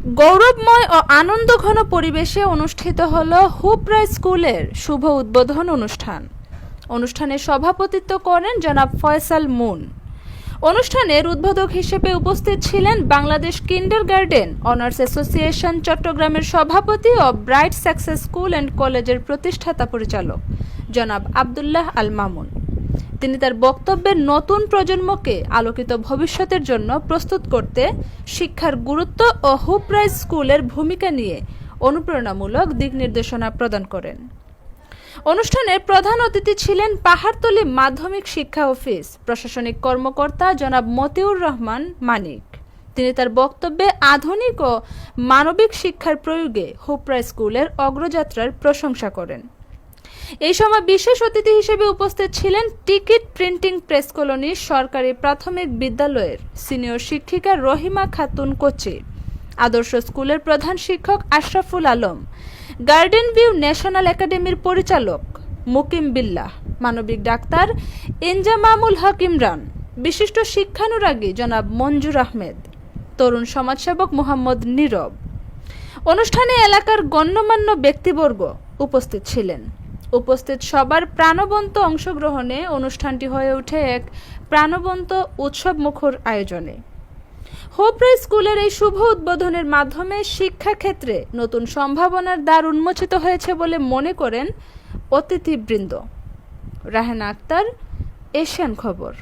গৌরবময় ও আনন্দঘন পরিবেশে অনুষ্ঠিত হল হুপরা স্কুলের শুভ উদ্বোধন অনুষ্ঠান। অনুষ্ঠানে সভাপতিত্ব করেন জনাব ফয়সাল মুন। অনুষ্ঠানের উদ্বোধক হিসেবে উপস্থিত ছিলেন Bangladesh kindergarten honours association চট্টগ্রামের সভাপতি ও ব্রাইট সাকসেস স্কুল অ্যান্ড কলেজের প্রতিষ্ঠাতা পরিচালক, জনাব আবদুল্লাহ আল মামুন। তিনি তার বক্তব্যের নতুন প্রজন্মকে আলোকিত ভবিষ্যতের জন্য প্রস্তুত করতে শিক্ষার গুরুত্ব ও হুপ্রাইজ স্কুলের ভূমিকা নিয়ে অনুপ্রেরণামূলক দিক নির্দেশনা প্রদান করেন। অনুষ্ঠানে প্রধান অতিথি ছিলেন পাহাড়তলী মাধ্যমিক শিক্ষা অফিস প্রশাসনিক কর্মকর্তা জনাব মতিউর রহমান মানিক। তিনি তার বক্তব্যে আধুনিক ও মানবিক শিক্ষার প্রয়োগে হুপরা স্কুলের অগ্রযাত্রার প্রশংসা করেন। এই সময় বিশেষ অতিথি হিসেবে উপস্থিত ছিলেন টিকিট প্রিন্টিং প্রেস কলোনির সরকারি প্রাথমিক বিদ্যালয়ের সিনিয়র শিক্ষিকা রহিমা খাতুন কোচি, আদর্শ স্কুলের প্রধান শিক্ষক Ashraful Alam, garden view national একাডেমির পরিচালক মুকিম বিল্লাহ, মানবিক ডাক্তার ইনজামামুল হক ইমরান, বিশিষ্ট শিক্ষানুরাগী জনাব মঞ্জুর আহমেদ, তরুণ সমাজসেবক মোহাম্মদ নীরব। অনুষ্ঠানে এলাকার গণ্যমান্য ব্যক্তিবর্গ উপস্থিত ছিলেন। উপস্থিত সবার প্রাণবন্ত অংশগ্রহণে অনুষ্ঠানটি হয়ে ওঠে এক প্রাণবন্ত উৎসব মুখর আয়োজনে। হোপরা স্কুলের এই শুভ উদ্বোধনের মাধ্যমে শিক্ষাক্ষেত্রে নতুন সম্ভাবনার দ্বার উন্মোচিত হয়েছে বলে মনে করেন অতিথিবৃন্দ। রাহেনা আক্তার, এশিয়ান খবর।